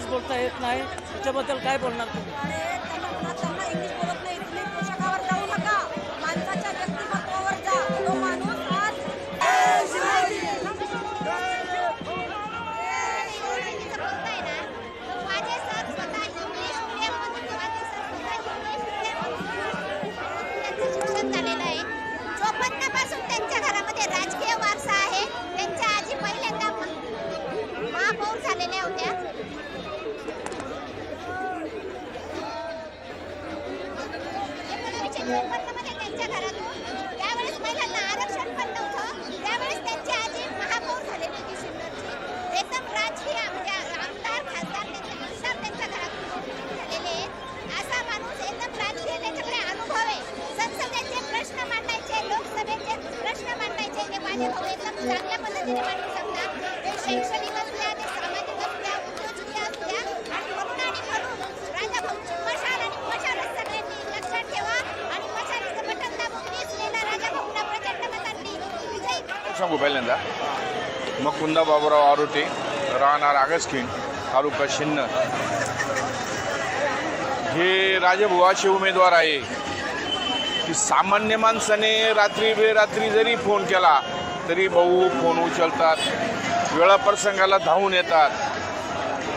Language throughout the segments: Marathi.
बोलता येत नाही. त्याच्याबद्दल काय बोलणार तुम्ही? भाऊ एकदम चांगल्या पद्धतीने मांडू शकतात. ते शैक्षणिक ते सामाजिक आणि म्हणून आणि म्हणून राजा भाऊची मशाल आणि मशालच सगळ्यांनी लक्षात ठेवा. आणि मशालीचं बटन दाबून राजा भाऊंना प्रचंड मतांनी विजयी सांगू पहिल्यांदा. मकुंदा बाबूराव आरोटे राहणार आगस्किन तालुका शिन्न. हे राजभुवाचे उमेदवार आहे. की सामान्य माणसाने रात्री बेरात्री जरी फोन केला तरी भाऊ फोन उचलतात वेळाप्रसंगाला धावून येतात.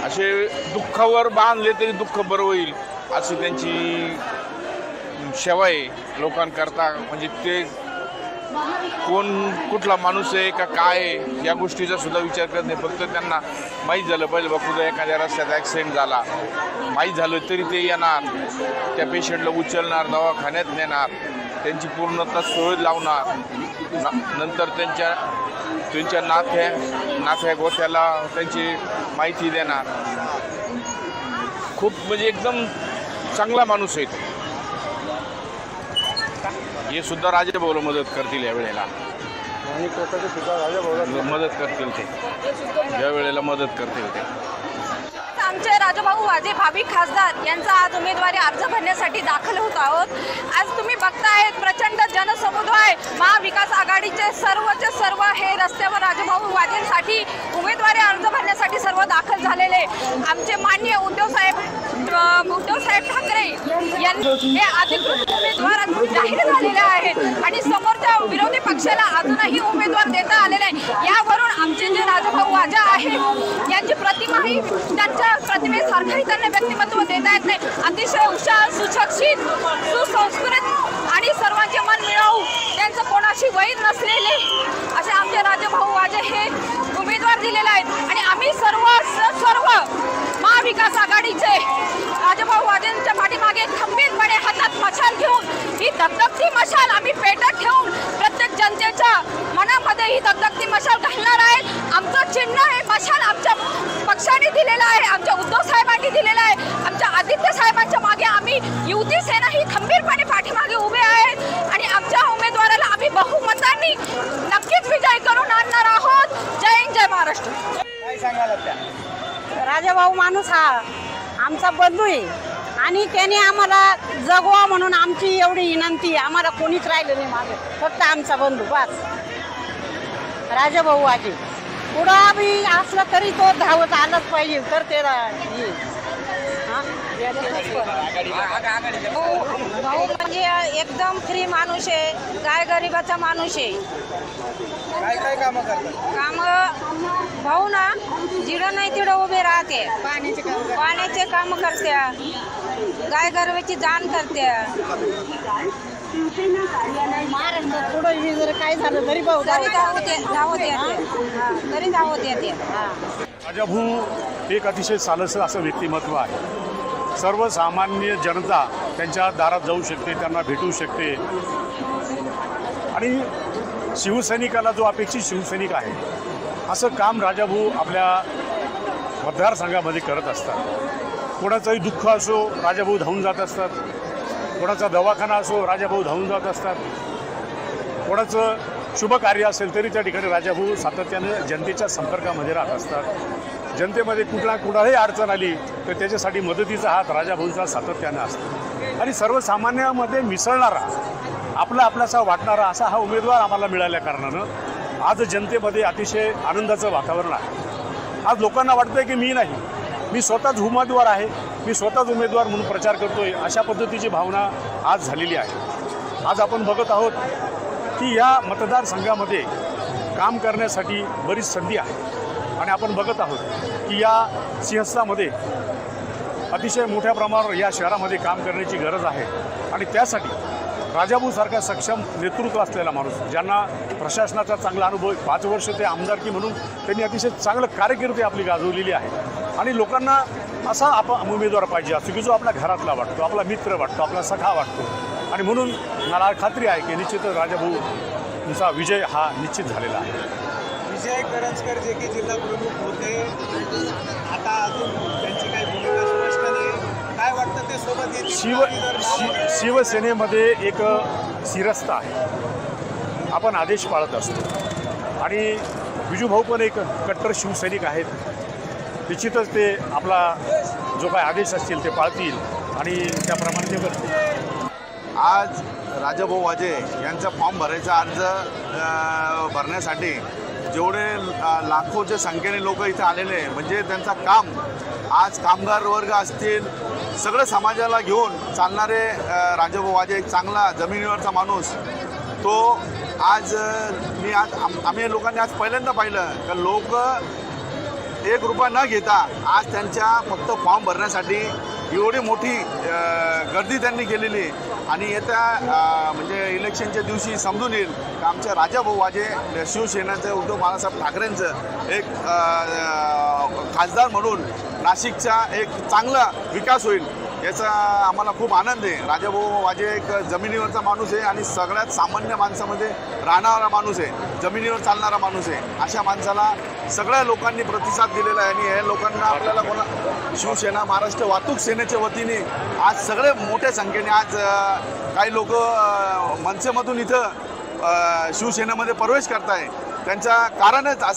असे दुःखावर बांधले तरी दुःख बरं होईल अशी त्यांची सेवा आहे लोकांकरता. म्हणजे ते कोण कुठला माणूस आहे का काय आहे या गोष्टीचा सुद्धा विचार करत नाही. फक्त त्यांना माहीत झालं पाहिजे बा कुठं एखाद्या रस्त्यात ॲक्सिडेंट झाला. माहीत झालं तरी ते येणार. त्या पेशंटला उचलणार दवाखान्यात नेणार. त्यांची पूर्णतः सोय लावणार. न- नंतर त्यांच्या त्यांच्या नाथ्या नाथ्या गोत्याला त्यांची माहिती देणार. खूप म्हणजे एकदम चांगला माणूस आहे तो. हे सुद्धा राजेभाऊला मदत करतील या वेळेला. आणि सुद्धा राजा भाऊ मदत करतील ते. या वेळेला मदत करतील ते. आमचे राजाभाऊ वाजे भावी खासदार यांचा आज उमेदवारी अर्ज भरण्यासाठी दाखल होत आहोत. आज तुम्ही बघतायत प्रचंड जनसमुदाय महाविकास आघाडीचे सर्वचे सर्व हे रस्त्यावर राजाभाऊ वाजेंसाठी उमेदवारी अर्ज भरण्यासाठी सर्व दाखल झालेले आमचे मान्य उद्धव साहेब उद्धव साहेब ठाकरे यांनी हे अधिकृत उमेदवार आज जाहीर झालेले आहेत. आणि समोरच्या विरोधी पक्षाला अजूनही उमेदवार देता आलेले नाही यावरून आमचे जे राजभाऊ वाजा आहेत यांची प्रतिमाही त्यांच्या प्रतिमेसारखंही त्यांना व्यक्तिमत्व देता येत नाही. अतिशय हुशार सुशिक्षित सुसंस्कृत आणि सर्वांचे मन मिळवू त्यांचं कोणाशी वैर नसलेले असे आमचे राजभाऊ वाजे हे उमेदवार दिलेले आहेत आणि आम्ही सर्व सर्व महाविकास आघाडीचे राजाभाऊ वाजेंच्या पाठीमागे खंबीरपणे हातात मशाल घेऊन ही दगदगती मशाल आम्ही पेटत ठेवून प्रत्येक जनतेच्या मनामध्ये ही दगदगती मशाल घालणार आहे. आमचं चिन्ह हे मशाल आमच्या पक्षाने दिलेलं आहे आमच्या उद्धव साहेबांनी दिलेलं आहे. आमच्या आदित्य साहेबांच्या मागे आम्ही युती सेना ही खंबीरपणे पाठीमागे उभे आहेत आणि आमच्या उमेदवाराला आम्ही बहुमतांनी नक्कीच विजय करून आणणार आहोत जय हिंद जय महाराष्ट्र काय सांगाल त्या राजाभाऊ माणूस हा आमचा बंधू आहे. आणि त्याने आम्हाला जगवा म्हणून आमची एवढी विनंती आम्हाला कोणीच राहिलं नाही मागं. फक्त आमचा बंधू बस. राजाभाऊ आजी. पुढं बी असलं तरी तो धावत आलाच पाहिजे. तर ते भाऊ म्हणजे एकदम फ्री माणूस आहे. गाय गरिबाचा माणूस आहे. काय काय कामं करतात? काम भाऊ ना जिडं नाही तिडं उभे राहते. पाण्याचे काम करत्या. गाय गरवेची जाण करत्या. महाराष्ट्रात पुढं बी जर काय झालं तरी भाऊ तरी धावत ये- धावत येते हा, तरी धावत येते हा. राजाभाऊ एक अतिशय सालसर असं व्यक्तिमत्व आहे. सर्वसामान्य जनता त्यांच्या दारात जाऊ शकते त्यांना भेटू शकते. आणि शिवसैनिकाला जो अपेक्षित शिवसैनिक आहे असं काम राजाभाऊ आपल्या मतदारसंघामध्ये करत असतात. कोणाचंही दुःख असो राजाभाऊ धावून जात असतात. कोणाचा दवाखाना असो राजाभाऊ धावून जात असतात. कोणाचं शुभ कार्य असेल तरी त्या ठिकाणी राजाभाऊ सातत्यानं जनतेच्या संपर्कामध्ये राहत असतात. जनतेमध्ये कुठला कुणालाही अडचण आली तर त्याच्यासाठी मदतीचा हात राजाभाऊंचा सातत्यानं असतो. आणि सर्वसामान्यामध्ये मिसळणारा आपला आपलासा वाटणारा असा हा उमेदवार आम्हाला मिळाल्या कारणानं आज जनतेमध्ये अतिशय आनंदाचं वातावरण आहे. आज लोकांना वाटतंय की मी नाही मी स्वतःच उमेदवार आहे मी स्वतःच उमेदवार म्हणून प्रचार करतोय अशा पद्धतीची भावना आज झालेली आहे. आज आपण बघत आहोत की या मतदारसंघामध्ये काम करण्यासाठी बरीच संधी आहे. आणि आपण बघत आहोत की या सिंहस्थामध्ये अतिशय मोठ्या प्रमाणावर या शहरामध्ये काम करण्याची गरज आहे. आणि त्यासाठी राजाभाऊसारखा सक्षम नेतृत्व असलेला माणूस ज्यांना प्रशासनाचा चांगला अनुभव पाच वर्ष ते आमदारकी म्हणून त्यांनी अतिशय चांगलं कारकिर्दी आपली गाजवलेली आहे. आणि लोकांना असा आपण उमेदवार पाहिजे असतो की जो आपल्या घरातला वाटतो आपला मित्र वाटतो आपला सखा वाटतो. आणि म्हणून मला खात्री आहे की निश्चितच राजाभाऊंचा विजय हा निश्चित झालेला आहे. विजय करंजकर जे की जिल्हा प्रमुख होते आता अजून त्यांची काही भूमिका स्पष्ट नाही. काय वाटतं ते सोबत शिव शि शिवसेनेमध्ये एक सिरस्ता आहे. आपण आदेश पाळत असतो. आणि विजूभाऊ पण एक कट्टर शिवसैनिक आहेत. निश्चितच ते आपला जो काय आदेश असतील ते पाळतील आणि त्याप्रमाणे ते करतील. आज राजाभाऊ वाजे यांचा फॉर्म भरायचा अर्ज भरण्यासाठी जेवढे लाखोच्या संख्येने लोक इथे आलेले म्हणजे त्यांचा काम आज कामगार वर्ग असतील सगळं समाजाला घेऊन चालणारे अ, वाजे एक चांगला जमिनीवरचा माणूस तो आज मी आज आम्ही लोकांनी आज पहिल्यांदा पाहिलं का लोक एक रुपया न घेता आज त्यांच्या फक्त फॉर्म भरण्यासाठी एवढी मोठी गर्दी त्यांनी केलेली आहे. आणि येत्या म्हणजे इलेक्शनच्या दिवशी समजून येईल का आमच्या राजाभाऊ वाजे शिवसेनेचं उद्धव बाळासाहेब ठाकरेंचं एक खासदार म्हणून नाशिकचा एक चांगला विकास होईल. याचा आम्हाला खूप आनंद आहे. राजाभाऊ वाजे एक जमिनीवरचा माणूस आहे आणि सगळ्यात सामान्य माणसामध्ये राहणारा माणूस आहे. जमिनीवर चालणारा माणूस आहे. अशा माणसाला सगळ्या लोकांनी प्रतिसाद दिलेला आहे आणि हे लोकांना आपल्याला कोणा शिवसेना महाराष्ट्र वाहतूक सेनेच्या वतीने आज सगळे मोठ्या संख्येने आज काही लोक मनसेमधून इथं शिवसेनेमध्ये प्रवेश करताय. त्यांचा कारणच असं